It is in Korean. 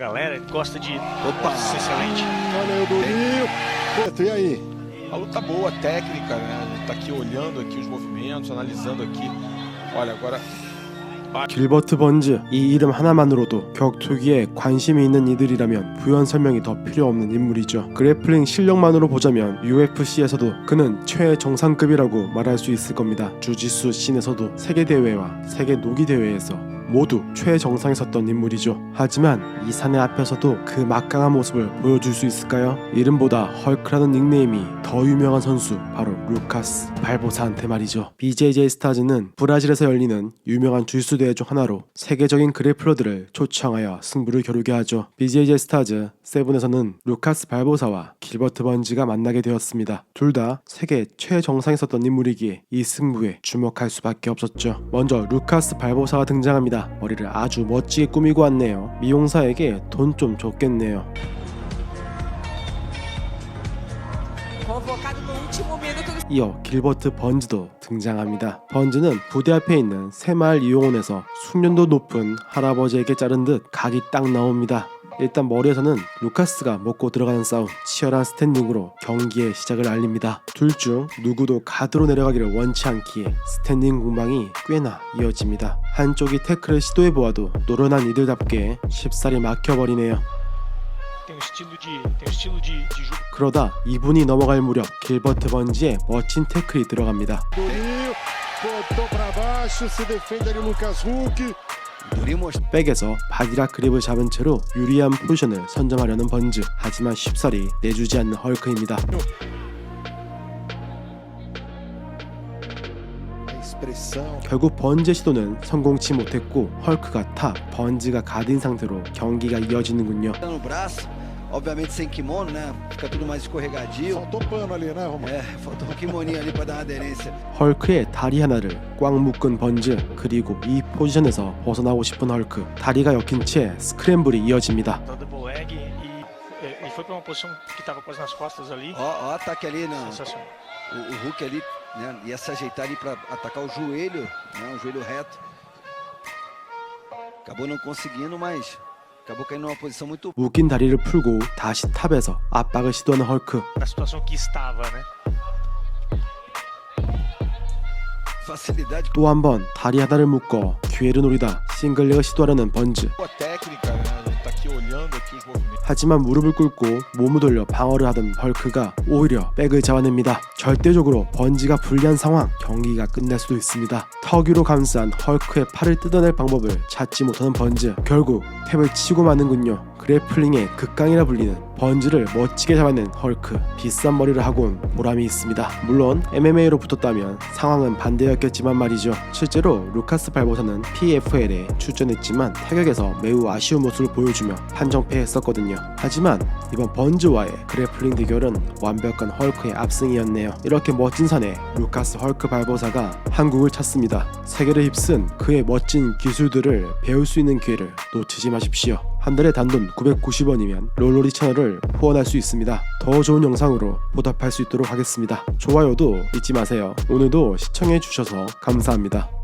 Galera gosta de. Opa! Nossa, excelente. Olha aí o Doninho. Beto, e aí? A luta boa, técnica, né? A gente tá aqui olhando aqui os movimentos, analisando aqui. Olha, agora 길버트 번즈 이 이름 하나만으로도 격투기에 관심이 있는 이들이라면 부연 설명이 더 필요 없는 인물이죠. 그래플링 실력만으로 보자면 UFC에서도 그는 최정상급이라고 말할 수 있을 겁니다. 주짓수 씬에서도 세계 대회와 세계 노기 대회에서 모두 최정상에 섰던 인물이죠. 하지만 이 사내 앞에서도 그 막강한 모습을 보여줄 수 있을까요? 이름보다 헐크라는 닉네임이 더 유명한 선수 바로 루카스 발보사한테 말이죠. BJJ 스타즈는 브라질에서 열리는 유명한 주짓수 대회 중 하나로 세계적인 그래플러들을 초청하여 승부를 겨루게 하죠. BJJ 스타즈 세븐에서는 루카스 발보사와 길버트 번지가 만나게 되었습니다. 둘 다 세계 최정상에 섰던 인물이기에 이 승부에 주목할 수밖에 없었죠. 먼저 루카스 발보사가 등장합니다. 머리를 아주 멋지게 꾸미고 왔네요. 미용사에게 돈 좀 줬겠네요. 이어 길버트 번즈도 등장합니다. 번즈는 부대 앞에 있는 새마을 이용원에서 숙련도 높은 할아버지에게 자른 듯 각이 딱 나옵니다. 일단 머리에서는 루카스가 먹고 들어가는 싸움, 치열한 스탠딩으로 경기의 시작을 알립니다. 둘 중 누구도 가드로 내려가기를 원치 않기에 스탠딩 공방이 꽤나 이어집니다. 한쪽이 태클을 시도해 보아도 노련한 이들답게 쉽사리 막혀버리네요. 그러다 2분이 넘어갈 무렵 길버트 번지의 멋진 태클이 들어갑니다. 백에서 바디락 그립을 잡은 채로 유리한 포지션을 선점하려는 번즈. 하지만 쉽사리 내주지 않는 헐크입니다. 결국 번즈의 시도는 성공치 못했고 헐크가 타 번즈가 가딘 상태로 경기가 이어지는군요 obviamente sem kimono, né? Fica tudo mais escorregadio. Faltou pano ali, né, Romário? É, faltou um kimoninho ali pra dar uma aderência. 헐크의 다리 하나를 꽉 묶은 번즈 그리고 이 포지션에서 벗어나고 싶은 헐크 다리가 엮인 채 스크램블이 이어집니다 Da double leg e. é, Ele foi pra uma posição que tava quase nas costas ali. Ó, ó, ataque ali, né? Sensacional. O, o Hulk ali, né? Ia se ajeitar ali pra atacar o joelho, né? O joelho reto. Acabou não conseguindo, mas 묶인 다리를 풀고 다시 탑에서 압박을 시도하는 헐크. 또 한 번 다리 하나를 묶어 기회를 노리다 싱글렉을 시도하려는 번즈 하지만 무릎을 꿇고 몸을 돌려 방어를 하던 헐크가 오히려 백을 잡아냅니다. 절대적으로 번지가 불리한 상황, 경기가 끝날 수도 있습니다. 턱 위로 감싼 헐크의 팔을 뜯어낼 방법을 찾지 못하는 번즈, 결국 탭을 치고 마는군요. 그래플링의 극강이라 불리는 번즈를 멋지게 잡아낸 헐크, 비싼 머리를 온 보람이 있습니다. 물론 MMA로 붙었다면 상황은 반대였겠지만 말이죠. 실제로 루카스 발보사는 PFL에 출전했지만 타격에서 매우 아쉬운 모습을 보여주며 판정패했었거든요. 하지만 이번 번즈와의 그래플링 대결은 완벽한 헐크의 압승이었네요. 이렇게 멋진 산에 루카스 헐크 발보사가 한국을 찾습니다. 세계를 휩쓴 그의 멋진 기술들을 배울 수 있는 기회를 놓치지 마십시오. 한 달에 단돈 990원이면 롤로리 채널을 후원할 수 있습니다. 더 좋은 영상으로 보답할 수 있도록 하겠습니다. 좋아요도 잊지 마세요. 오늘도 시청해 주셔서 감사합니다.